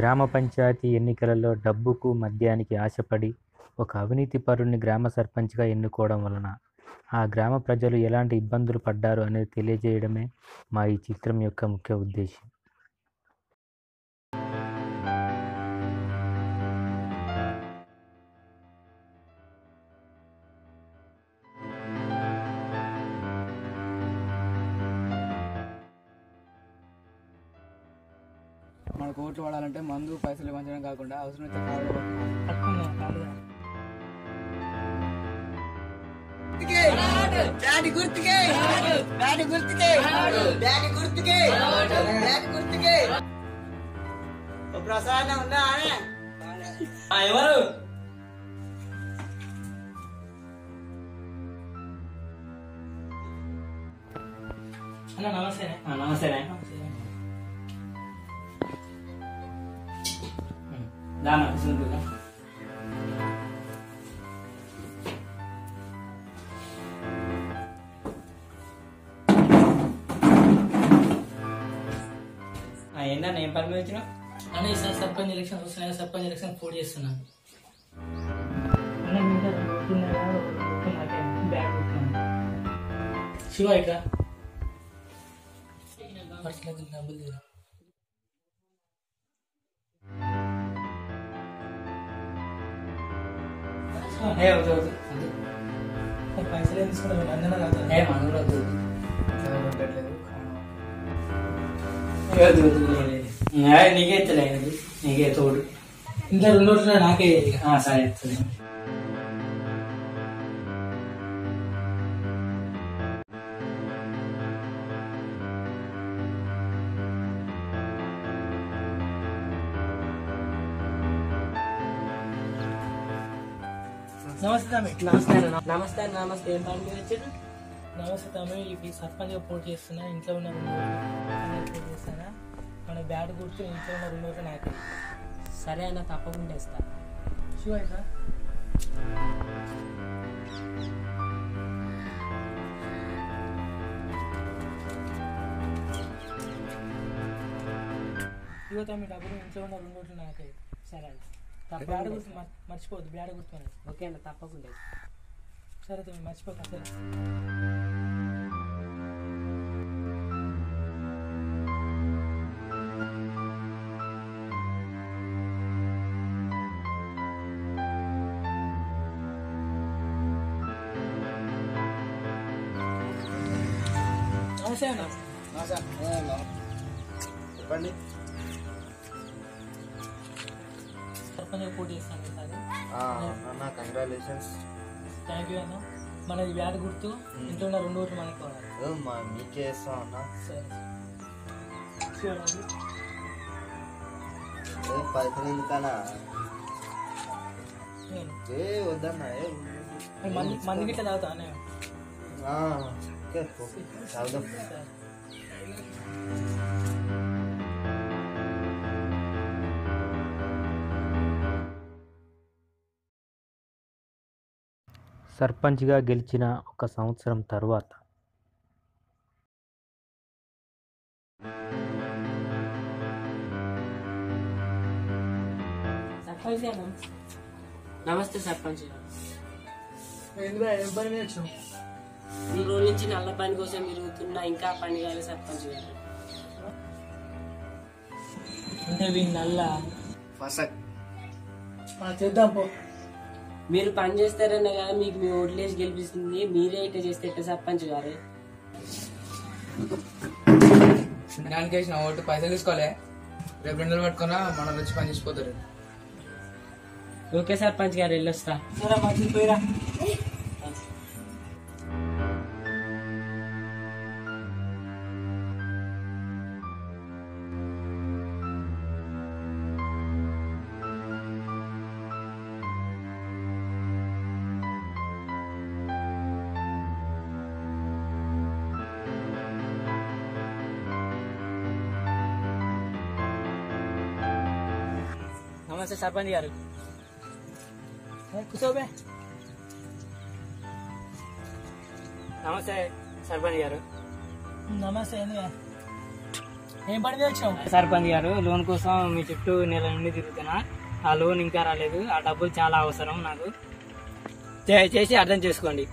గ్రామ పంచాయతీ ఎన్నికలలో డబ్బుకు మద్యానికి ఆశపడి ఒక అవినీతిపరుని గ్రామ సర్పంచ్గా ఎన్నుకోవడం వలన ఆ గ్రామ ప్రజలు ఎలాంటి ఇబ్బందులు పడ్డారు అనేది తెలియజేయడమే మా ఈ చిత్రం యొక్క ముఖ్య ఉద్దేశం. మనకు ఓట్లు పడాలంటే మందు పైసలు పంచడం కాకుండా అవసరమైతే కావాలి డాడీ గుర్తుకే. డాడీ గుర్తుకే. డాడీ గుర్తుకే. డాడీ గుర్తుకే. ఓ ప్రసాదం ఉందా ఎవరు? అన్న నమస్తే. నమస్తే. దానా కూర్చుంటుందా ఏంటన్నా ఏం పని మీద వచ్చినావు? అన్న ఈసారి సర్పంచ్ ఎలక్షన్ వస్తున్నాయి. సర్పంచ్ ఎలక్షన్ పోటీ చేస్తున్నాను అన్న మీ ఇంట్లో తీరా ఏ వద్దు వద్దు పైసలు ఏం తీసుకున్నావు అందరూ తాగుతారు ఏ మనూరు వద్దు పెట్టలేదు వద్దు వద్దు ఏ, నీకే ఎత్తలేదు నీకే తోడు ఇంట్లో రెండు నమస్తే నమస్తే నమస్తే నమస్తే. ఏం పని నమస్తే తమ్మి. ఇప్పుడు సర్పంచ్ పోటీ చేస్తున్నా. ఇంట్లో ఉన్న పోటీ చేస్తానా? మన బ్యాట్ గుర్తు ఇంట్లో ఉన్న నాకే సరే అన్న తప్పకుండా ఇస్తా ఇట్లా ఇగో తమ్మి డబ్బులు ఇంట్లో ఉన్న రెండు ఓట్లు నాకే. సరే అన్న బ్యాడ్ గుర్తు మర్- మర్చిపోవద్దు బ్యాడ్ గుర్తు అని ఓకే అన్న తప్పకుండా ఇస్తా. సరే తమ్మి మర్చిపోక సరే నమస్తే అన్న. చెప్పండి. సర్పంచ్ పోటీ చేస్తాను అన్న కంగ్రాచులేషన్స్ థ్యాంక్ యూ అన్న. మనది బ్యాడ్ గుర్తు ఇంట్లో ఉన్న రెండు ఓట్లు మనకి కావాలి మీకే ఇస్తాం అన్న. సరే. Sure అండి. ఏ వద్దన్న మంది మంది గిట్ల తాగుతా. తాగుదాం. సర్పంచ్గా గెలిచిన ఒక సంవత్సరం తర్వాత నమస్తే సర్పంచ్ ఈ రోజు నుంచి నల్ల పని కోసం తిరుగుతున్నా ఇంకా పని కాలేదు సర్పంచ్ గారు. అంటే వీళ్ళు నల్ల? ఫసక్ మనం చేద్దాం పో. మీరు పని చేస్తారన్న కదా మీకు మీ ఓట్లేసి గెలిపిస్తుంది. మీరే ఇట్లా చేస్తే ఎట్లా సర్పంచ్ గారు? దానికి వేసిన ఓటు పైసలు తీసుకోలే. రేపు రెండు పట్టుకున్నా మనం వచ్చి పని చేసిపోతారు. ఓకే సర్పంచ్ గారు వెళ్ళొస్తా. పోయిరా. నమస్తే సర్పంచ్ గారు కూర్చోబే నమస్తే సర్పంచ్ గారు నమస్తే ఏం పని వచ్చినావు సర్పంచ్ గారు లోన్ కోసం మీ చుట్టూ నెల నుండి తిరుగుతున్నా. ఆ లోన్ ఇంకా రాలేదు. ఆ డబ్బులు చాలా అవసరం నాకు. దయచేసి అర్థం చేసుకోండి.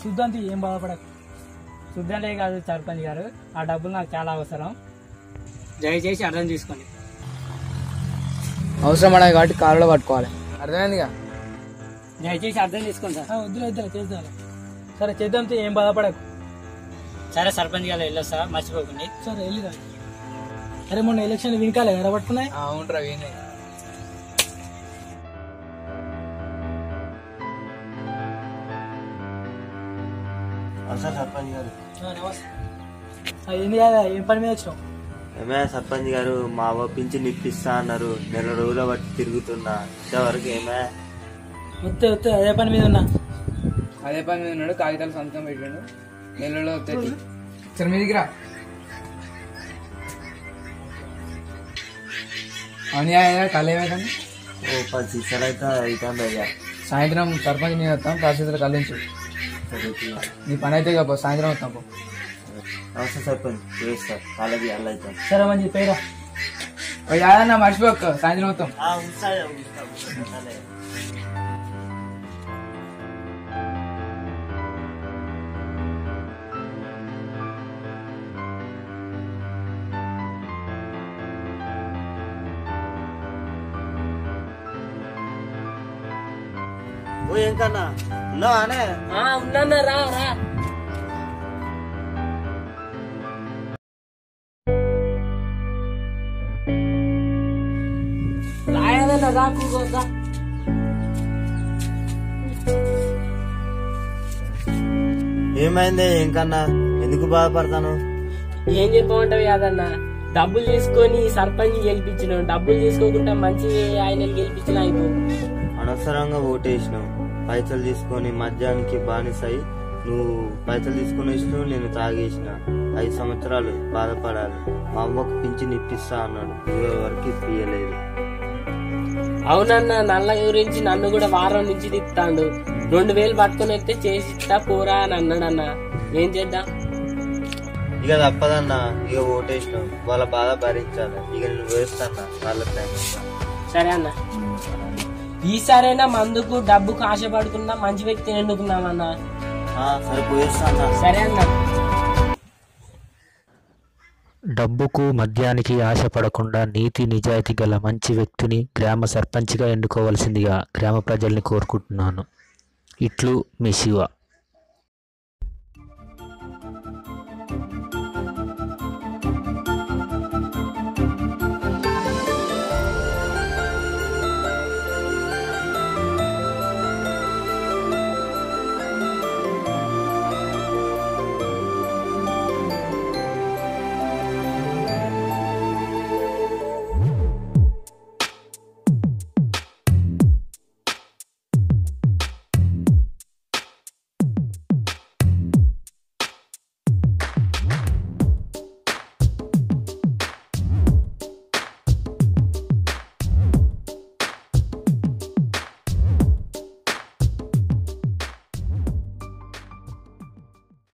చూద్దాంతి ఏం బాధపడకు. చూద్దాంలే కాదు సర్పంచ్ గారు. ఆ డబ్బులు నాకు చాలా అవసరం. దయచేసి అర్థం చేసుకోండి. అవసరం అనేది కాబట్టి కారులో పట్టుకోవాలి. అర్థమైందిగా? దయచేసి అర్థం చేసుకోండి సార్. వద్దులే వద్దులే చేద్దాం. సరే చేద్దాం తీ, ఏం బాధపడకు. సరే సర్పంచ్ గారు వెళ్ళొస్తా మర్చిపోకండి. సరే వెళ్ళిరా అరే మొన్న ఎలక్షన్ వినకాలే కదా పట్టుకున్నాయి? అవునరా వీనే సర్పంచ్ గారు ఏంది కదా ఏం పని మీద వచ్చినావు? ఏమే సర్పంచ్ గారు మా అవ్వ పింఛన్ ఇప్పిస్తా అన్నారు. నెల రోజుల బట్టి తిరుగుతున్నా. ఇంతవరకు ఏమే? వస్తే వస్తే అదే పని మీద ఉన్నా. అదే పని మీద ఉన్నాడు కాగితాలు సంతకం పెట్టాడు. నెలలో వస్తాయి సరే మీదికి రా. అన్యాయ కళ్ళు ఏమైందండి ఓ పది శిక్షలు అయితే అవుతుంది అయ్యా సాయంత్రం సర్పంచ్ నేను వస్తాం తహసీల్దార్ కలించు నీ పని అయితే ఇక పో, సాయంత్రం వస్తాం పో. నమస్తే సర్పంచ్ చేస్తా కాలేజీ అల్ల అవుతాం సరే మంచి పేరా ఓ యాదన్న మర్చిపోక సాయంత్రం వస్తాం ఓ ఏం కన్నా ఉన్నావా అనే ఆ, ఉన్నానా రా రా ఏమైంది? ఏం కన్నా? ఎందుకు బాధపడతాను? ఏం చెప్పమంటావు యాదన్న? డబ్బులు తీసుకొని సర్పంచ్ గెలిపించిన డబ్బులు తీసుకోకుండా మంచి ఆయన గెలిపించిన అయిపో. అనవసరంగా ఓటేసినావు. పైసలు తీసుకొని మద్యానికి బానిసై నువ్వు పైసలు తీసుకొని ఇచ్చినావు నేను తాగేసిన. ఐదు సంవత్సరాలు బాధపడాలి. మా అమ్మకు పింఛన్ ఇప్పిస్తా అన్నాడు. ఇరవై వరకు ఇప్పియలేదు. అవునన్న నల్ల గురించి నన్ను కూడా వారం నుంచి తిప్పుతాండు రెండు వేలు పట్టుకొని వస్తే చేసి ఇస్తా పోరా అని అన్నాడన్న. ఏం చేద్దాం? ఇక తప్పదన్నా ఇక ఓటేసినావు వాళ్ళ బాధ భరించాలి. ఇక నేను వేస్తాను వాళ్ళ సరే అన్న. ఈసారైనా మందుకు డబ్బుకు ఆశపడుకున్నా మంచి వ్యక్తిని ఎన్నుకున్నామన్నా సరే పోయేస్తాను సరే అన్న. డబ్బుకు మద్యానికి ఆశపడకుండా నీతి నిజాయితీ గల మంచి వ్యక్తిని గ్రామ సర్పంచ్గా ఎన్నుకోవలసిందిగా గ్రామ ప్రజల్ని కోరుకుంటున్నాను. ఇట్లు మీ శివ.